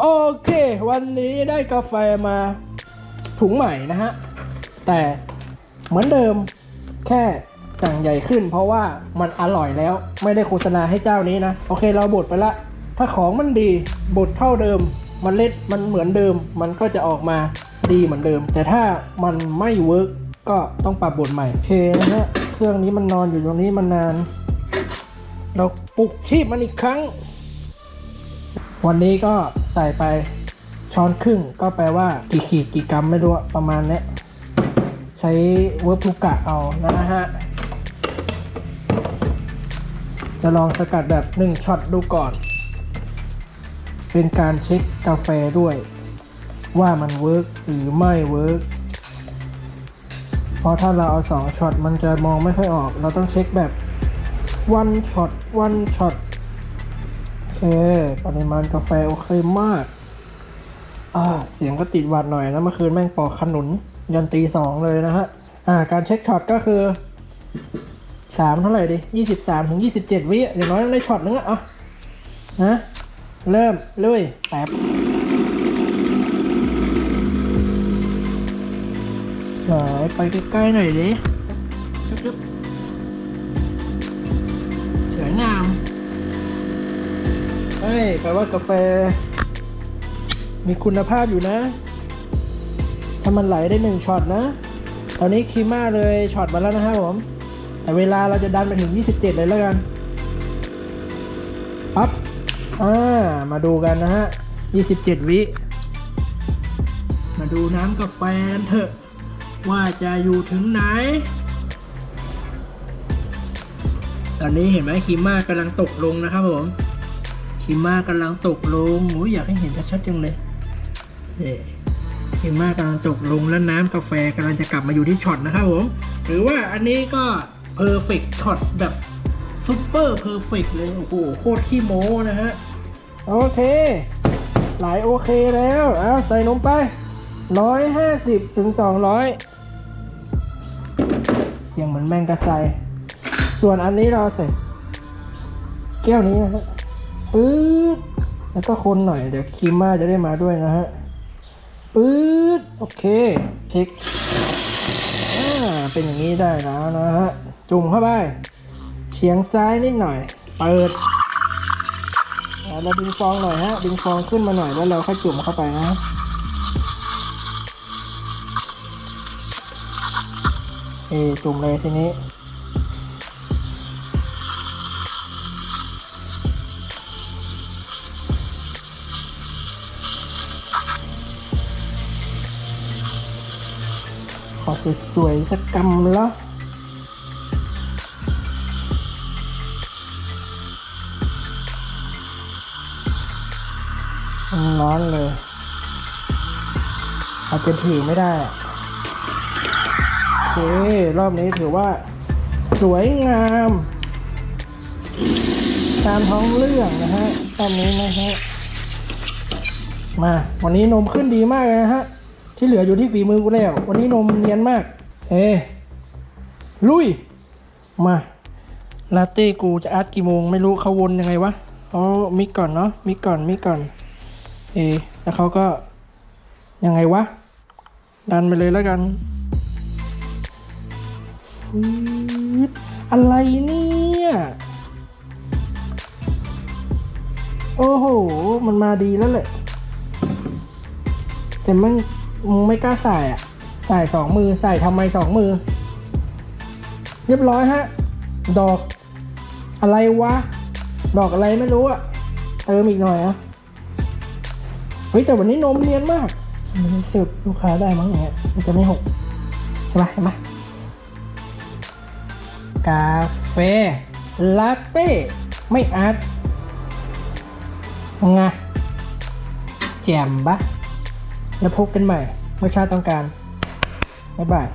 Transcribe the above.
โอเค วันนี้ได้กาแฟมาถุงใหม่นะฮะ แต่เหมือนเดิมแค่สั่งใหญ่ขึ้น เพราะว่ามันอร่อยแล้วไม่ได้โฆษณาให้เจ้านี้นะ โอเคเราบดไปละ ถ้าของมันดีบดเท่าเดิม มันเล็ดมันเหมือนเดิม มันก็จะออกมาดีเหมือนเดิม แต่ถ้ามันไม่เวิร์กก็ต้องปรับบทใหม่โอเคนะฮะเครื่องนี้มันนอนอยู่ตรงนี้มานาน เราปลุกชีพมันอีกครั้ง วันนี้ก็ ใส่ไปช้อนครึ่งก็แปลว่ากี่ขีดกี่กรัมไม่รู้ประมาณนี้ใช้เวิร์บลูกะเอานะฮะ จะลองสกัดแบบหนึ่งช็อตดูก่อน เป็นการเช็คกาแฟด้วย ว่ามันเวิร์กหรือไม่เวิร์กเพราะถ้าเราเอาสองช็อตมันจะมองไม่ค่อยออก เราต้องเช็คแบบ one shot one shot เค ปริมาณกาแฟโอเคมาก อ่า เสียงก็ติดหวัดหน่อยนะเมื่อคืนแม่งปอกขนุน ยันตีสองเลยนะฮะ อ่า การเช็คช็อตก็คือสามเท่าไหร่ดิยี่สิบสามถึงยี่สิบเจ็ดวิอย่างน้อยต้องได้ช็อตนึงอะอะนะ เริ่มเลยแป๊บไหนไปใกล้ๆหน่อยดิจุ๊บๆสวยงามเฮ้ย แปลว่ากาแฟ มีคุณภาพอยู่นะ ถ้ามันไหลได้หนึ่งช็อตนะ ตอนนี้คีม่าเลยช็อตมาแล้วนะครับผม แต่เวลาเราจะดันไปถึง 27 เลยแล้วกันปั๊บอ่ามาดูกันนะฮะ 27 วิ มาดูน้ำกาแฟกันเถอะ ว่าจะอยู่ถึงไหนตอนนี้เห็นไหมคีม่ากำลังตกลงนะครับผม คีม่ากำลังตกลงโอ้ยอยากให้เห็นชัดๆจังเลยเย่คีม่ากำลังตกลงแล้วน้ำกาแฟกำลังจะกลับมาอยู่ที่ช็อตนะครับผมหรือว่าอันนี้ก็เพอร์เฟกช็อตแบบซุปเปอร์เพอร์เฟกเลย โอ้โหโคตรขี้โม้นะฮะ โอเคไหลโอเคแล้วเอาใส่นมไปร้อยห้าสิบถึงสองร้อยเสียงเหมือนแมงกะไซส่วนอันนี้เราใส่แก้วนี้นะฮะ ปื๊ดแล้วก็คนหน่อยเดี๋ยวคีม่าจะได้มาด้วยนะฮะปื๊ดโอเคเช็คอ่าเป็นอย่างนี้ได้แล้วนะฮะจุ่มเข้าไปเฉียงซ้ายนิดหน่อย เปิดเราดึงฟองหน่อยฮะดึงฟองขึ้นมาหน่อยแล้วเราค่อยจุ่มเข้าไปนะเอจุ่มเลยทีนี้ ขอสวยๆสักกำละมันร้อนเลย อาจจะถือไม่ได้โอเครอบนี้ถือว่า สวยงาม ตามท้องเรื่องนะฮะรอบนี้นะฮะมา วันนี้นมขึ้นดีมากเลยนะฮะ ที่เหลืออยู่ที่ฝีมือกูแล้ว วันนี้นมเนียนมาก เอ ลุย มา ลาเต้กูจะอัดกี่โมง ไม่รู้เขาวนยังไงวะอ๋อมิกก่อนเนาะ มิกก่อน มิกก่อน เอ แล้วเขาก็ ยังไงวะ ดันไปเลยแล้วกันฟืดอะไรเนี่ย โอ้โห มันมาดีแล้วแหละแต่มัน มึงไม่กล้าใส่อะ ใส่สองมือใส่ทำไมสองมือ เรียบร้อยฮะ ดอกอะไรวะ ดอกอะไรไม่รู้อะ เติมอีกหน่อยอะ เฮ้ยแต่วันนี้นมเนียนมาก มันสืบลูกค้าได้มั้งเงี้ยมันจะไม่หกใช่ไหมเห็นไหมกาแฟลาเต้ไม่อัดไงแจ่มปะ แล้วพบกันใหม่เมื่อชาติต้องการ บ๊ายบาย